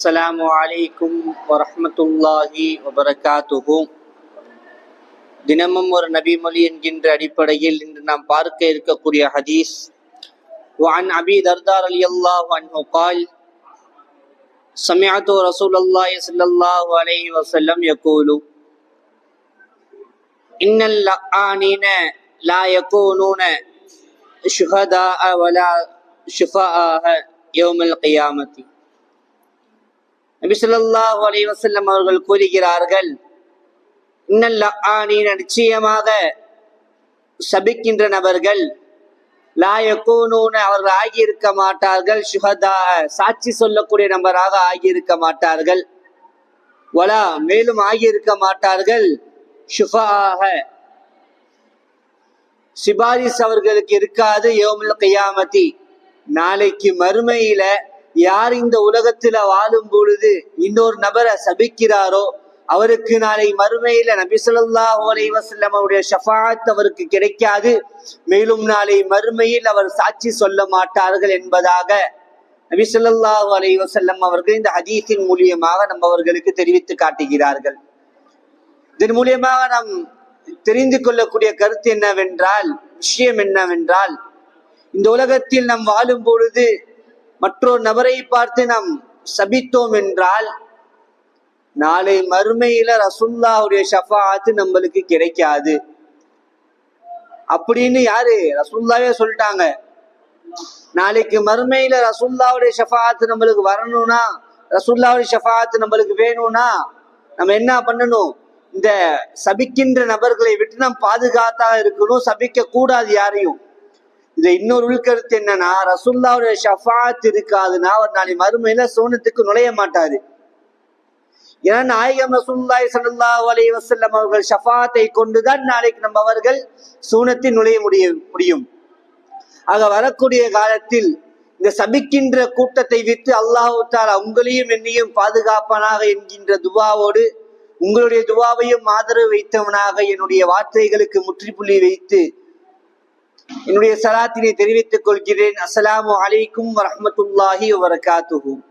السلام عليكم ورحمة الله وبركاته தினமும் ஒரு நபிமொழி என்கின்ற அடிப்படையில் இன்று நாம் பார்க்க இருக்கக்கூடிய ஹதீஸ் وعن أبي دردار رضي الله عنه قال سمعت رسول الله صلى الله عليه وسلم يقول إن اللعانين لا يكونون شهداء ولا شفاء يوم القيامة நபி அலி வசல்லம் அவர்கள் கூறுகிறார்கள் இன்னல்ல ஆனீன நிச்சயமாக சபிக்கின்ற நபர்கள் லா அவர்கள் ஆகியிருக்க மாட்டார்கள் சுகதா சாட்சி சொல்லக்கூடிய நபராக ஆகியிருக்க மாட்டார்கள் வலா மேலும் ஆகியிருக்க மாட்டார்கள் ஷுஃபாக சிபாரிஸ் அவர்களுக்கு இருக்காது யோமில் கையாமதி நாளைக்கு மறுமையில யார் இந்த உலகத்துல வாழும் பொழுது இன்னொரு நபரை சபிக்கிறாரோ அவருக்கு நாளை மறுமையில நபி ஸல்லல்லாஹு அலைஹி அவருடைய ஷஃபாத் அவருக்கு கிடைக்காது. மேலும் நாளை மறுமையில் அவர் சாட்சி சொல்ல மாட்டார்கள் என்பதாக நபி ஸல்லல்லாஹு அலைஹி அவர்கள் இந்த ஹதீஸின் மூலியமாக நம்ம அவர்களுக்கு தெரிவித்து காட்டுகிறார்கள். இதன் மூலியமாக நாம் தெரிந்து கொள்ளக்கூடிய கருத்து என்னவென்றால் விஷயம் என்னவென்றால் இந்த உலகத்தில் நாம் வாழும் பொழுது மற்றொரு நபரை பார்த்து நாம் சபித்தோம் என்றால் நாளை மறுமையில ரசுல்லாவுடைய ஷஃபாத்து நம்மளுக்கு கிடைக்காது. அப்படின்னு யாரு? ரசுல்லாவே சொல்லிட்டாங்க. நாளைக்கு மறுமையில ரசுல்லாவுடைய ஷஃபாத்து நம்மளுக்கு வரணும்னா ரசுல்லாவுடைய ஷஃபாத்து நம்மளுக்கு வேணும்னா நம்ம என்ன பண்ணணும்? இந்த சபிக்கின்ற நபர்களை விட்டு நாம் பாதுகாத்தா இருக்கணும் சபிக்க கூடாது யாரையும். இந்த இன்னொரு உள்கருத்து என்னன்னா ரசுல்லாவுடைய ஷஃபாத் இருக்காதுன்னா அவர் நாளை மறுமையில சோனத்துக்கு நுழைய மாட்டாரு. ஏன்னா நாயகம் ரசூல்லாய் சல்லா அலி வசல்லம் அவர்கள் ஷஃபாத்தை கொண்டுதான் நாளைக்கு நம்ம அவர்கள் சூனத்தில் நுழைய முடிய முடியும். ஆக வரக்கூடிய காலத்தில் இந்த சபிக்கின்ற கூட்டத்தை விட்டு அல்லாஹு தாலா உங்களையும் என்னையும் பாதுகாப்பானாக என்கின்ற துவாவோடு உங்களுடைய துவாவையும் ஆதரவு வைத்தவனாக என்னுடைய வார்த்தைகளுக்கு முற்றுப்புள்ளி வைத்து என்னுடைய சலாத்தினை தெரிவித்துக் கொள்கிறேன். அஸ்லாம் அலைக்கும் வரமத்துல்லாஹி வரகாத்துகும்